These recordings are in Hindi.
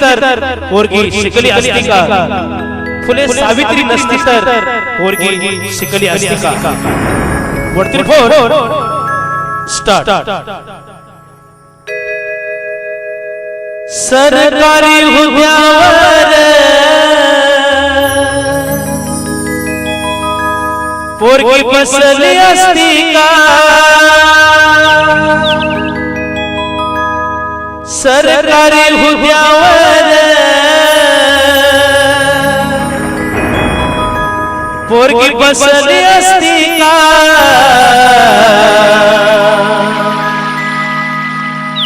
तर पोरगी शिकली असती का। फुले सावित्री नसती तर पोरगी शिकली असती का। वरती फोर स्टार्ट। सरकारी हुद्यावर। पोरगी बसली असती का। सरकारी हुद्यावर। पोरगी बसली असती का।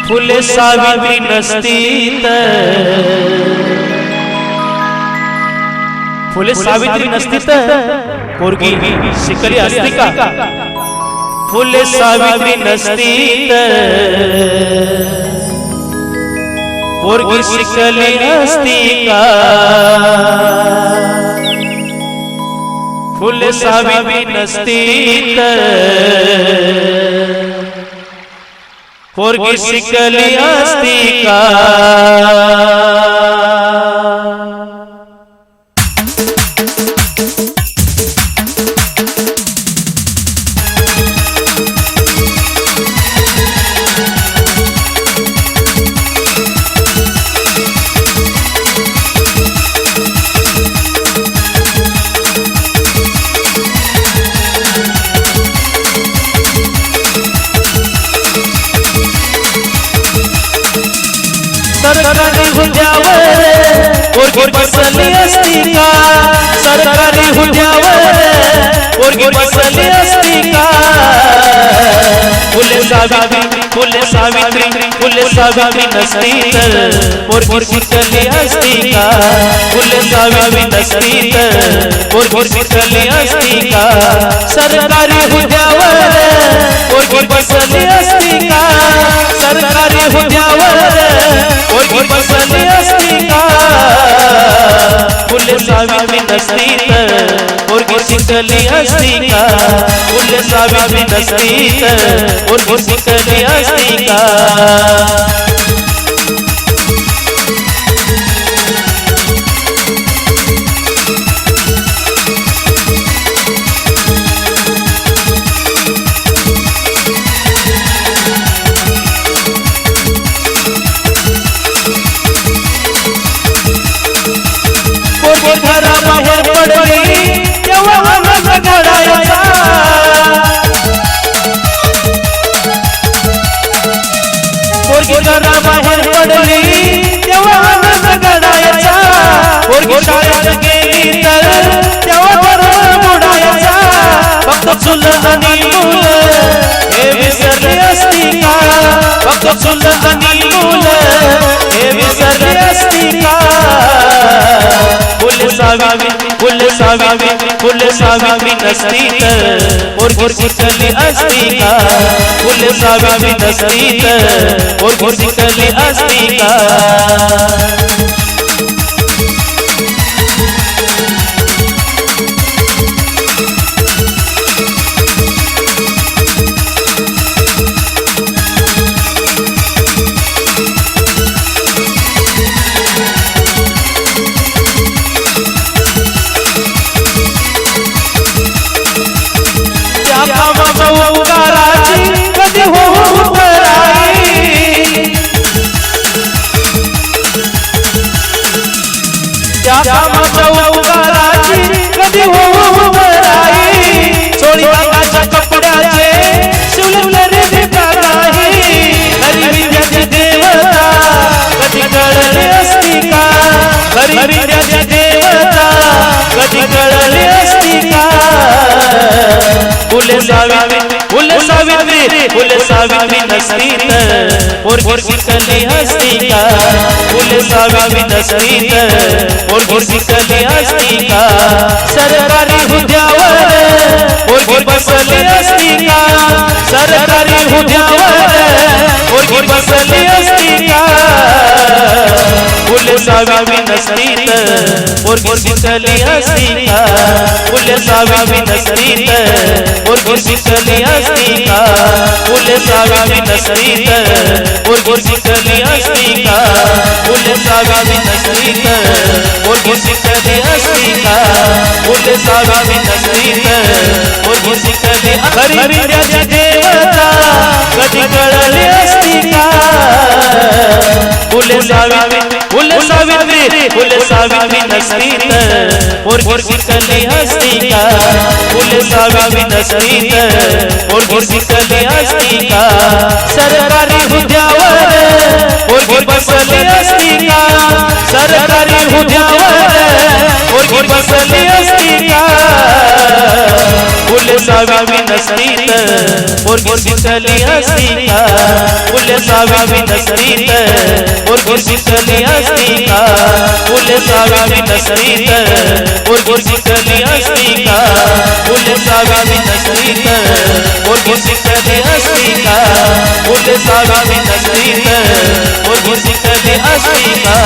फुले सावित्री नसती फुले सावित्री नसती तर पोरगी शिकली असती का फुले सावित्री नसती तर पोरगी शिकली असती सावित्री नसती तर पोरगी शिकली असती का? पोरगी बसली सावित्री, फुले सावित्री फुले सावित्री नसती तर पोरगी शिकली असती का। फुले सावित्री नसती तर पोरगी शिकली का। सरकारी बसली सरकारी बसली तर पोरगी शिकली असती का फुले सावित्री नसती तर पोरगी शिकली असती का पोरगी पोरगी घराबाहेर पडली. तेव्हा आनंद गडायचा पोरगी शाळेत गेली तर तेव्हा बरोबर बुडायचा. फक्त चुल आणि मुल. हे विसरले असती का? फक्त चुल आणि मुल. हे विसरले असती का? फुले फुले सावित्री फुले सावित्री नसती और पोरगी शिकली असती का फुले सावित्री नसती और पोरगी शिकली असती का सावित्री फुले सावित्री फुले सावित्री नसती तर पोरगी शिकली असती का तर पोरगी शिकली असती का, सरकारी बसली असती का, सरकारी हुद्यावर पोरगी बसली असती का फुले सावित्री नसती तर पोरगी शिकली असती का। फुले सावित्री नसती तर पोरगी शिकली असती का। फुले सावित्री नसती तर पोरगी शिकली असती का। फुले सावित्री पोरगी कधी असती का। फुले सावित्री नसती तर पोरगी कधी खरी विद्याची देवता फुले सावित्री फुले सावित्री फुले सावित्री नसती तर पोरगी शिकली असती का। फुले सावित्री नसती तर पोरगी शिकली असती का। सरकारी हुद्द्यावर पोरगी बसली असती का। सरकारी हुद्द्यावर पोरगी बसली असती का। फुले सावित्री नसती तर पोरगी शिकली असती का। फुले सावित्री नसती पोरगी शिकली असती का फुले सावित्री नसती तर पोरगी शिकली असती का फुले सावित्री नसती तर पोरगी शिकली असती का फुले सावित्री नसती तर पोरगी शिकली का